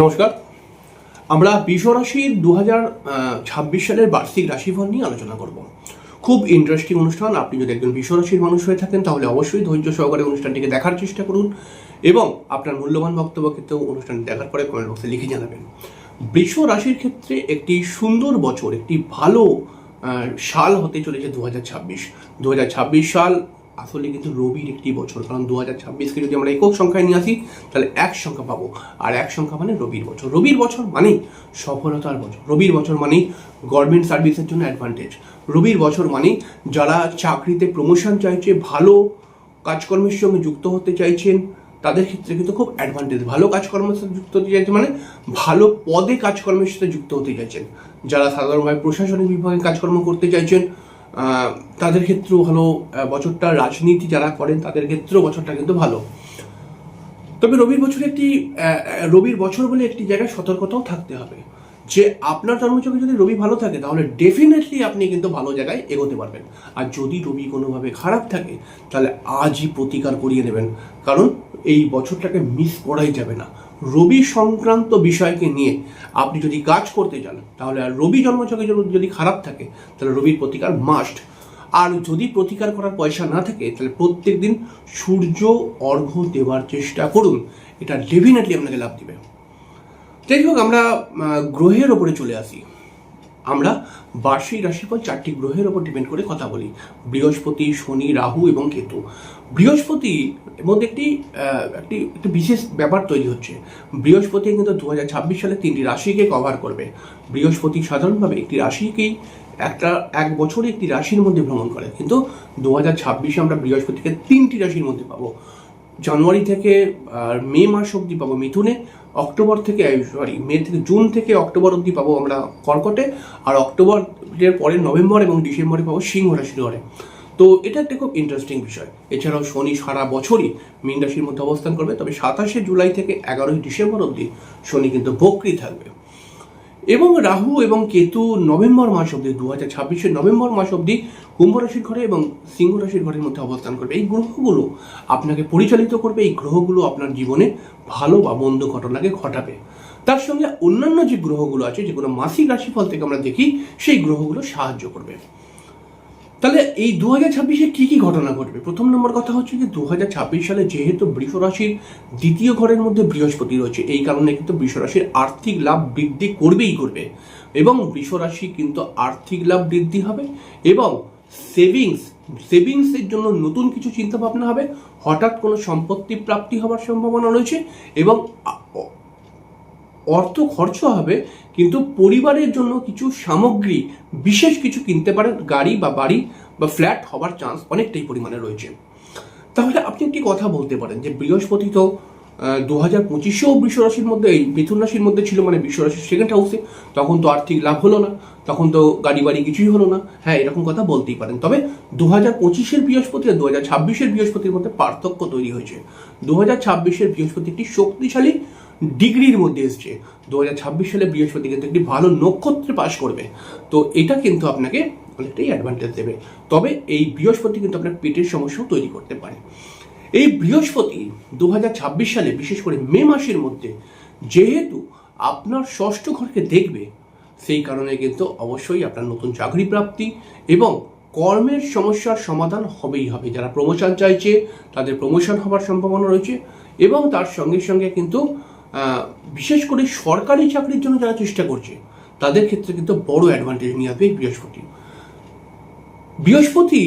নমস্কার। আমরা বিষ রাশির দু হাজার ছাব্বিশ সালের বার্ষিক রাশিফল নিয়ে আলোচনা করব। খুব ইন্টারেস্টিং অনুষ্ঠান। আপনি যদি একজন বিষ রাশির মানুষ হয়ে থাকেন, তাহলে অবশ্যই ধৈর্য সহকারে অনুষ্ঠানটিকে দেখার চেষ্টা করুন এবং আপনার মূল্যবান বক্তব্য ক্ষেত্রেও অনুষ্ঠানটি দেখার পরে কমেন্ট বক্সে লিখে জানাবেন। বৃষ রাশির ক্ষেত্রে একটি সুন্দর বছর, একটি ভালো সাল হতে চলেছে দু হাজার ছাব্বিশ। দু হাজার ছাব্বিশ সাল আসলে কিন্তু রবির একটি বছর, কারণ দু হাজার ছাব্বিশকে যদি আমরা একক সংখ্যায় নিয়ে আসি, তাহলে এক সংখ্যা পাবো। আর এক সংখ্যা মানে রবির বছর। রবির বছর মানেই সফলতার বছর। রবির বছর মানেই গভর্নমেন্ট সার্ভিসের জন্য অ্যাডভান্টেজ রবির বছর মানেই যারা চাকরিতে প্রমোশন চাইছে, ভালো কাজকর্মের সঙ্গে যুক্ত হতে চাইছেন, তাদের ক্ষেত্রে কিন্তু খুব অ্যাডভান্টেজ ভালো কাজকর্মের সাথে যুক্ত হতে চাইছে মানে ভালো পদে কাজকর্মের সাথে যুক্ত হতে চাইছেন। যারা সাধারণভাবে প্রশাসনিক বিভাগে কাজকর্ম করতে চাইছেন তাদের ক্ষেত্রেও ভালো বছরটা রাজনীতি যারা করেন, তাদের ক্ষেত্রেও বছরটা কিন্তু ভালো। তবে রবির বছর একটি রবির বছর বলে একটি জায়গায় সতর্কতাও থাকতে হবে। যে আপনার জন্মচকে যদি রবি ভালো থাকে, তাহলে ডেফিনেটলি আপনি কিন্তু ভালো জায়গায় এগোতে পারবেন। আর যদি রবি কোনোভাবে খারাপ থাকে, তাহলে আজই প্রতিকার করিয়ে নেবেন কারণ এই বছরটাকে মিস করাই যাবে না। রবি সংক্রান্ত বিষয়কে নিয়ে আপনি যদি কাজ করতে চান তাহলে আর রবি জন্মচকের যদি- যদি খারাপ থাকে, তাহলে রবির প্রতিকার মাস্ট আর যদি প্রতিকার করার পয়সা না থাকে, তাহলে প্রত্যেক দিন সূর্য অর্ঘ্য দেওয়ার চেষ্টা করুন। এটা ডেফিনেটলি আপনাকে লাভ দেবে। যাই হোক, আমরা গ্রহের ওপরে চলে আসি। আমরা বার্ষিক রাশিফল চারটি গ্রহের ওপর ডিপেন্ড করে কথা বলি। বৃহস্পতি, শনি, রাহু এবং কেতু। বৃহস্পতি মধ্যে একটি একটি একটি বিশেষ ব্যাপার তৈরি হচ্ছে। বৃহস্পতি কিন্তু দু সালে তিনটি রাশিকে কভার করবে। বৃহস্পতি সাধারণভাবে একটি রাশিকেই একটা, এক বছরে একটি রাশির মধ্যে ভ্রমণ করে। কিন্তু দু হাজার ছাব্বিশে আমরা বৃহস্পতিকে তিনটি রাশির মধ্যে পাবো। জানুয়ারি থেকে, আর মে মাস অবধি পাবো মিথুনে, অক্টোবর থেকে সরি মে থেকে জুন থেকে অক্টোবর অবধি পাবো আমরা কর্কটে, আর অক্টোবরের পরে নভেম্বর এবং ডিসেম্বরে পাবো সিংহ রাশির ঘরে তো এটা একটা খুব ইন্টারেস্টিং বিষয়। এছাড়াও শনি সারা বছরই মীন রাশির মধ্যে অবস্থান করবে, তবে সাতাশে জুলাই থেকে এগারোই ডিসেম্বর অবধি শনি কিন্তু বক্রি থাকবে। এবং রাহু এবং কেতু নভেম্বর মাস অবধি দু হাজার ছাব্বিশের নভেম্বর মাস অব্দি কুম্ভ রাশির ঘরে এবং সিংহ রাশির ঘরের মধ্যে অবস্থান করবে। এই গ্রহগুলো আপনাকে পরিচালিত করবে, এই গ্রহগুলো আপনার জীবনে ভালো বা মন্দ ঘটনাকে ঘটাবে। তার সঙ্গে অন্যান্য যে গ্রহগুলো আছে, যেগুলো মাসিক রাশিফল থেকে আমরা দেখি, সেই গ্রহগুলো সাহায্য করবে। তাহলে এই দু হাজার ছাব্বিশে কী কী ঘটনা ঘটবে? প্রথম নম্বর কথা হচ্ছে যে দু হাজার ছাব্বিশ সালে যেহেতু বৃষ রাশির দ্বিতীয় ঘরের মধ্যে বৃহস্পতি রয়েছে, এই কারণে কিন্তু বৃষ রাশির আর্থিক লাভ বৃদ্ধি করবেই করবে এবং বৃষ রাশি কিন্তু আর্থিক লাভ বৃদ্ধি হবে এবং সেভিংস সেভিংসের জন্য নতুন কিছু চিন্তা ভাবনা হবে। হঠাৎ কোনো সম্পত্তি প্রাপ্তি হওয়ার সম্ভাবনা রয়েছে এবং অর্থ খরচ হবে, কিন্তু পরিবারের জন্য কিছু সামগ্রী, বিশেষ কিছু কিনতে পারেন, গাড়ি বা বাড়ি বা ফ্ল্যাট হবার চান্স অনেকটাই পরিমাণে রয়েছে। তাহলে আপনি একটি কথা বলতে পারেন যে বৃহস্পতি তো দু হাজার পঁচিশেও বৃষ রাশির মধ্যে, এই মিথুন রাশির মধ্যে ছিল মানে বিশ্ব রাশির সেকেন্ড হাউসে তখন তো আর্থিক লাভ হলো না, তখন তো গাড়ি বাড়ি কিছুই হলো না। হ্যাঁ এরকম কথা বলতেই পারেন। তবে দু হাজার পঁচিশের বৃহস্পতি আর দু হাজার ছাব্বিশের বৃহস্পতির মধ্যে পার্থক্য তৈরি হয়েছে। দু হাজার ছাব্বিশের বৃহস্পতি একটি শক্তিশালী ডিগ্রির মধ্যে এসছে। দু হাজার ছাব্বিশ সালে বৃহস্পতি কিন্তু একটি ভালো নক্ষত্রে পাশ করবে। তো এটা কিন্তু আপনাকে অনেকটাই অ্যাডভান্টেজ দেবে। তবে এই বৃহস্পতি কিন্তু আপনার পেটের সমস্যাও তৈরি করতে পারে। এই বৃহস্পতি দু হাজার ছাব্বিশ সালে, বিশেষ করে মে মাসের মধ্যে, যেহেতু আপনার ষষ্ঠ ঘরকে দেখবে, সেই কারণে কিন্তু অবশ্যই আপনার নতুন চাকরি প্রাপ্তি এবং কর্মের সমস্যার সমাধান হবেই হবে। যারা প্রমোশন চাইছে, তাদের প্রমোশন হবার সম্ভাবনা রয়েছে এবং তার সঙ্গে সঙ্গে কিন্তু বিশেষ করে সরকারি চাকরির জন্য যারা চেষ্টা করছে, তাদের ক্ষেত্রে কিন্তু বড় অ্যাডভান্টেজ নিয়ে আসবে বৃহস্পতি। বৃহস্পতি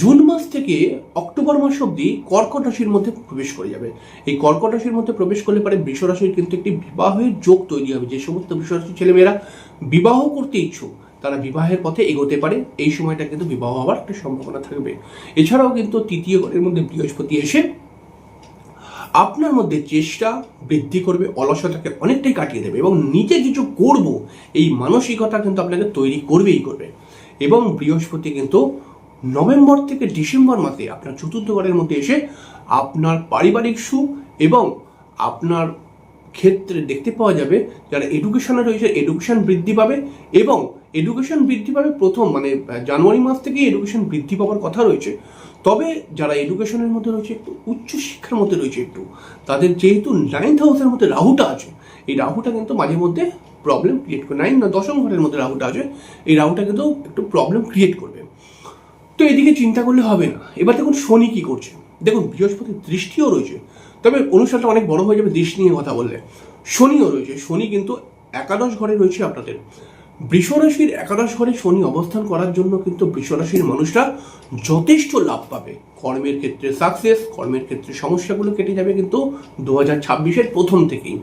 জুন মাস থেকে অক্টোবর মাস অবধি কর্কট রাশির মধ্যে প্রবেশ করে যাবে। এই কর্কট রাশির মধ্যে প্রবেশ করলে পারে বৃষ রাশির কিন্তু একটি বিবাহের যোগ তৈরি হবে। যে সমস্ত বৃষ রাশির ছেলেমেয়েরা বিবাহ করতে ইচ্ছুক, তারা বিবাহের পথে এগোতে পারে। এই সময়টা কিন্তু বিবাহ হওয়ার একটা সম্ভাবনা থাকবে। এছাড়াও কিন্তু তৃতীয় ঘরের মধ্যে বৃহস্পতি এসে আপনার মধ্যে চেষ্টা বৃদ্ধি করবে, অলসতাকে অনেকটাই কাটিয়ে দেবে এবং নিজে কিছু করব, এই মানসিকতা কিন্তু আপনাকে তৈরি করবেই করবে। এবং বৃহস্পতি কিন্তু নভেম্বর থেকে ডিসেম্বর মাসে আপনার চতুর্থ ঘরের মধ্যে এসে আপনার পারিবারিক সুখ এবং আপনার ক্ষেত্রে দেখতে পাওয়া যাবে যারা এডুকেশনে রয়েছে এডুকেশন বৃদ্ধি পাবে এবং এডুকেশন বৃদ্ধি পাবে প্রথম মানে জানুয়ারি মাস থেকেই এডুকেশন বৃদ্ধি পাওয়ার কথা রয়েছে। তবে যারা এডুকেশনের মধ্যে রয়েছে একটু উচ্চশিক্ষার মধ্যে রয়েছে একটু, তাদের যেহেতু নাইন্থ হাউসের মধ্যে রাহুটা আছে, এই রাহুটা কিন্তু মাঝে মধ্যে প্রবলেম ক্রিয়েট করে নাইন না দশম ঘরের মধ্যে রাহুটা আছে, এই রাহুটা কিন্তু একটু প্রবলেম ক্রিয়েট করবে। তো এদিকে চিন্তা করলে হবে না। এবার দেখুন শনি কি করছে। দেখুন বৃহস্পতির দৃষ্টিও রয়েছে। তবে অনুষ্ঠানটা অনেক বড় হয়ে যাবে দৃষ্টি নিয়ে কথা বললে। শনিও রয়েছে। শনি কিন্তু একাদশ ঘরে রয়েছে আপনাদের। বৃষরাশির একাদশ ঘরে শনি অবস্থান করার জন্য কিন্তু বৃষরাশির মানুষরা যথেষ্ট লাভ পাবে। কর্মের ক্ষেত্রে সাকসেস কর্মের ক্ষেত্রে সমস্যাগুলো কেটে যাবে কিন্তু দু হাজার ছাব্বিশের প্রথম থেকেই।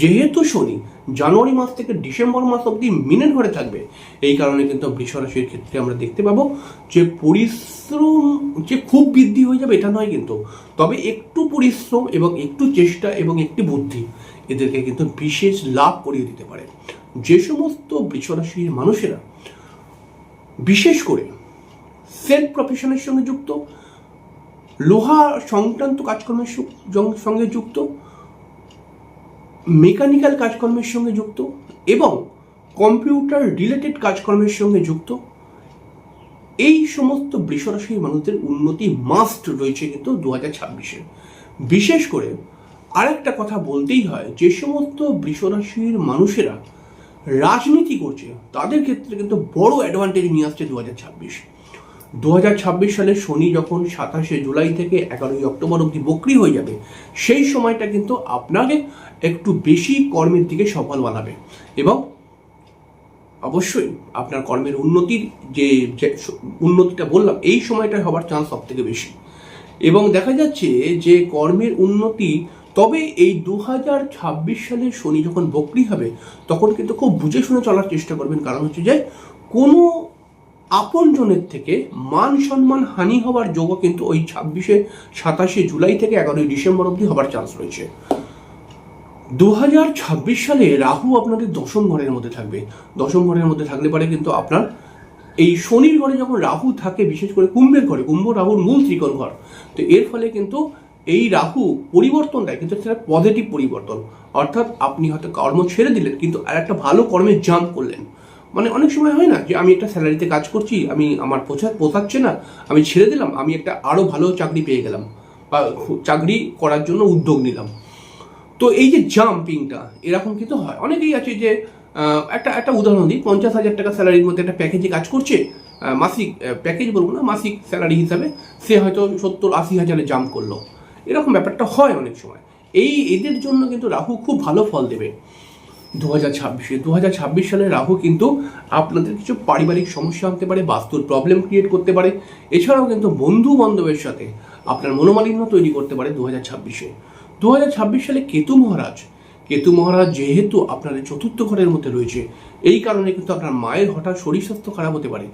যেহেতু শনি জানুয়ারি মাস থেকে ডিসেম্বর মাস অবধি মিনের ঘরে থাকবে, এই কারণে কিন্তু বৃষরাশির ক্ষেত্রে আমরা দেখতে পাবো যে পরিশ্রম যে খুব বৃদ্ধি হয়ে যাবে এটা নয় কিন্তু, তবে একটু পরিশ্রম এবং একটু চেষ্টা এবং একটি বুদ্ধি এদেরকে কিন্তু বিশেষ লাভ করিয়ে দিতে পারে। যে সমস্ত বৃষরাশির মানুষেরা, বিশেষ করে সেলফ প্রফেশনের সঙ্গে যুক্ত, লোহা সংক্রান্ত কাজকর্মের সঙ্গে যুক্ত মেকানিক্যাল কাজকর্মের সঙ্গে যুক্ত এবং কম্পিউটার রিলেটেড কাজকর্মের সঙ্গে যুক্ত, এই সমস্ত বৃষরাশির মানুষদের উন্নতি মাস্ট রয়েছে কিন্তু দু হাজার ছাব্বিশে। বিশেষ করে আরেকটা কথা বলতেই হয়, যে সমস্ত বৃষরাশির মানুষেরা রাজনীতি করছে, তাদের ক্ষেত্রে কিন্তু বড় অ্যাডভান্টেজ নিয়ে আসছে দু হাজার ছাব্বিশ। দু হাজার ছাব্বিশ সালে শনি যখন সাতাশে জুলাই থেকে এগারোই অক্টোবর অবধি বকরি হয়ে যাবে, সেই সময়টা কিন্তু আপনাকে একটু বেশি কর্মের দিকে সফল বানাবে এবং অবশ্যই আপনার কর্মের উন্নতির যে যে উন্নতিটা বললাম, এই সময়টা হবার চান্স সব থেকে বেশি। এবং দেখা যাচ্ছে যে কর্মের উন্নতি তবে এই দু হাজার ছাব্বিশ সালে শনি যখন বকরি হবে, তখন কিন্তু খুব বুঝে শুনে চলার চেষ্টা করবেন। কারণ হচ্ছে যে, কোনো আপনজনের থেকে মান সম্মান হানি হওয়ার যোগও কিন্তু ওই ছাব্বিশে, সাতাশে জুলাই থেকে এগারোই ডিসেম্বর অবধি হবার চান্স রয়েছে। দু হাজার ছাব্বিশ সালে রাহু আপনাদের দশম ঘরের মধ্যে থাকবে। দশম ঘরের মধ্যে থাকলে পারে কিন্তু আপনার এই শনির ঘরে যখন রাহু থাকে, বিশেষ করে কুম্ভের ঘরে, কুম্ভ রাহুর মূল ত্রিকোণ ঘর, তো এর ফলে কিন্তু এই রাহু পরিবর্তন দেয়, কিন্তু সেটা পজিটিভ পরিবর্তন। অর্থাৎ আপনি হয়তো কর্ম ছেড়ে দিলেন, কিন্তু আর একটা ভালো কর্মে জাম্প করলেন। মানে অনেক সময় হয় না যে, আমি একটা স্যালারিতে কাজ করছি, আমি আমার পোষা পোষাচ্ছে না, আমি ছেড়ে দিলাম, আমি একটা আরও ভালো চাকরি পেয়ে গেলাম বা চাকরি করার জন্য উদ্যোগ নিলাম। তো এই যে জাম্পিংটা এরকম কিন্তু হয়। অনেকেই আছে যে একটা একটা উদাহরণ দিই, পঞ্চাশ হাজার টাকা স্যালারির মধ্যে একটা প্যাকেজে কাজ করছে মাসিক প্যাকেজ বলব না, মাসিক স্যালারি হিসাবে, সে হয়তো সত্তর, আশি হাজারে জাম্প করল। এরকম ব্যাপারটা হয় অনেক সময়। এই এদের জন্য কিন্তু রাহু খুব ভালো ফল দেবে। দু হাজার ছাব্বিশে দু হাজার ছাব্বিশ সালে রাহু কিন্তু আপনাদের কিছু পারিবারিক সমস্যা আনতে পারে, বাস্তুর প্রবলেম ক্রিয়েট করতে পারে। এছাড়াও কিন্তু বন্ধু বান্ধবের সাথে আপনার মনোমালিন্য তৈরি করতে পারে দু হাজার ছাব্বিশে। দু হাজার ছাব্বিশ সালে কেতু মহারাজ কেতু মহারাজ যেহেতু আপনাদের চতুর্থ ঘরের মধ্যে রয়েছে, এই কারণে কিন্তু আপনার মায়ের হঠাৎ শরীর স্বাস্থ্য খারাপ হতে পারে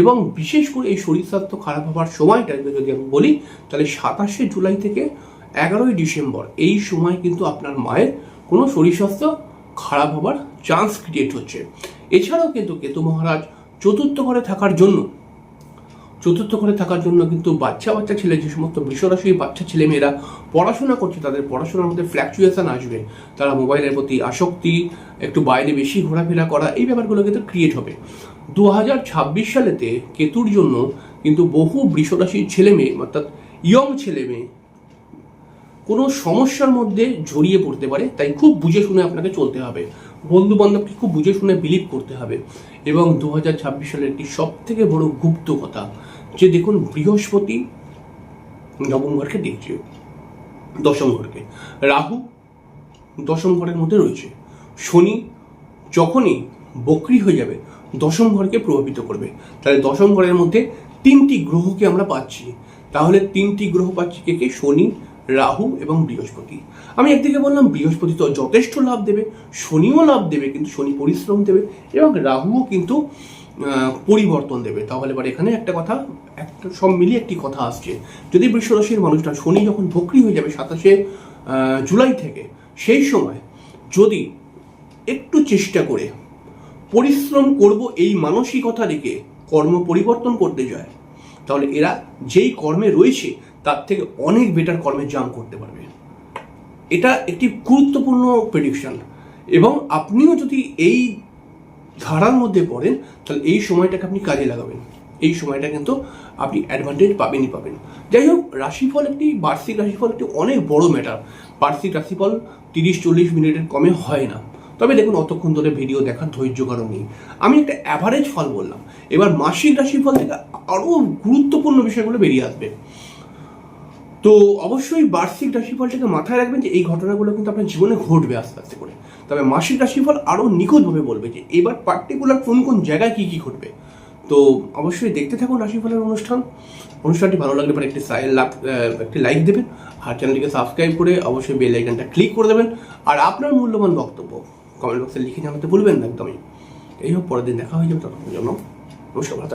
এবং বিশেষ করে এই শরীর স্বাস্থ্য খারাপ হওয়ার সময়টা যদি আমি বলি, তাহলে সাতাশে জুলাই থেকে এগারোই ডিসেম্বর এই সময় কিন্তু আপনার মায়ের কোনো শরীর স্বাস্থ্য খারাপ হবার চান্স ক্রিয়েট হচ্ছে। এছাড়াও কিন্তু কেতু মহারাজ চতুর্থ ঘরে থাকার জন্য চতুর্থ ঘরে থাকার জন্য কিন্তু বাচ্চা বাচ্চা ছেলে, যে সমস্ত বৃষরাশির বাচ্চা ছেলে মেয়েরা পড়াশোনা করছে, তাদের পড়াশোনার মধ্যে ফ্ল্যাকচুয়েশন আসবে। তারা মোবাইলের প্রতি আসক্তি, একটু বাইরে বেশি ঘোরাফেরা করা, এই ব্যাপারগুলো কিন্তু ক্রিয়েট হবে। দু হাজার ছাব্বিশ সালেতে কেতুর জন্য কিন্তু বহু বৃষরাশির ছেলে মেয়ে, অর্থাৎ ইয়ং ছেলে মেয়ে, কোনো সমস্যার মধ্যে জড়িয়ে পড়তে পারে। তাই খুব বুঝে শুনে আপনাকে চলতে হবে। বন্ধু বান্ধবকে খুব বুঝে শুনে বিলিভ করতে হবে। এবং দু হাজার ছাব্বিশ সালের একটি সব থেকে বড় গুপ্ত কথা যে দেখুন, বৃহস্পতি নবম ঘরকে দেখছে, দশম ঘরকে। রাহু দশম ঘরের মধ্যে রয়েছে। শনি যখনই বকরি হয়ে যাবে, দশম ঘরকে প্রভাবিত করবে। তাহলে দশম ঘরের মধ্যে তিনটি গ্রহকে আমরা পাচ্ছি। তাহলে তিনটি গ্রহ পাচ্ছি কে কে? শনি রাহু এবং বৃহস্পতি। আমি একদিকে বললাম, বৃহস্পতি তো যথেষ্ট লাভ দেবে, শনিও লাভ দেবে, কিন্তু শনি পরিশ্রম দেবে এবং রাহুও কিন্তু পরিবর্তন দেবে। তাহলে এবার এখানে একটা কথা, একটা সব মিলিয়ে একটি কথা আসছে। যদি বৃষরাশির মানুষটা শনি যখন বকরি হয়ে যাবে সাতাশে জুলাই থেকে, সেই সময় যদি একটু চেষ্টা করে পরিশ্রম করব এই মানসিকতা রেখে, কর্ম পরিবর্তন করতে যায়, তাহলে এরা যেই কর্মে রয়েছে তার থেকে অনেক বেটার কর্মে জাম করতে পারবে। এটা একটি গুরুত্বপূর্ণ প্রেডিকশন এবং আপনিও যদি এই ধারার মধ্যে পড়েন, তাহলে এই সময়টাকে আপনি কাজে লাগাবেন। এই সময়টা কিন্তু আপনি অ্যাডভান্টেজ পাবেনই পাবেন। যাই হোক, রাশিফল একটি, বার্ষিক রাশিফল একটি অনেক বড় ম্যাটার বার্ষিক রাশিফল তিরিশ, চল্লিশ মিনিটের কমে হয় না। তবে দেখুন, অতক্ষণ ধরে ভিডিও দেখার ধৈর্য কারণ নেই। আমি একটা অ্যাভারেজ ফল বললাম। এবার মাসিক রাশিফল থেকে আরও গুরুত্বপূর্ণ বিষয়গুলো বেরিয়ে আসবে। তো অবশ্যই বার্ষিক রাশিফলটাকে মাথায় রাখবেন যে এই ঘটনাগুলো কিন্তু আপনার জীবনে ঘটবে আস্তে আস্তে করে। তবে মাসিক রাশিফল আরও নিখুঁতভাবে বলবে যে এবার পার্টিকুলার কোন কোন জায়গায় কী কী ঘটবে। তো অবশ্যই দেখতে থাকুন রাশিফলের অনুষ্ঠান। অনুষ্ঠানটি ভালো লাগলে পরে একটি একটি লাইক দেবেন। আর চ্যানেলটিকে সাবস্ক্রাইব করে অবশ্যই বেল আইকনটা ক্লিক করে দেবেন। আর আপনার মূল্যবান বক্তব্য কমেন্ট বক্সে লিখে জানাতে ভুলবেন না একদমই। এই হোক, পরের দিন দেখা হয়ে যাবে, ততক্ষণের জন্য নমস্কার।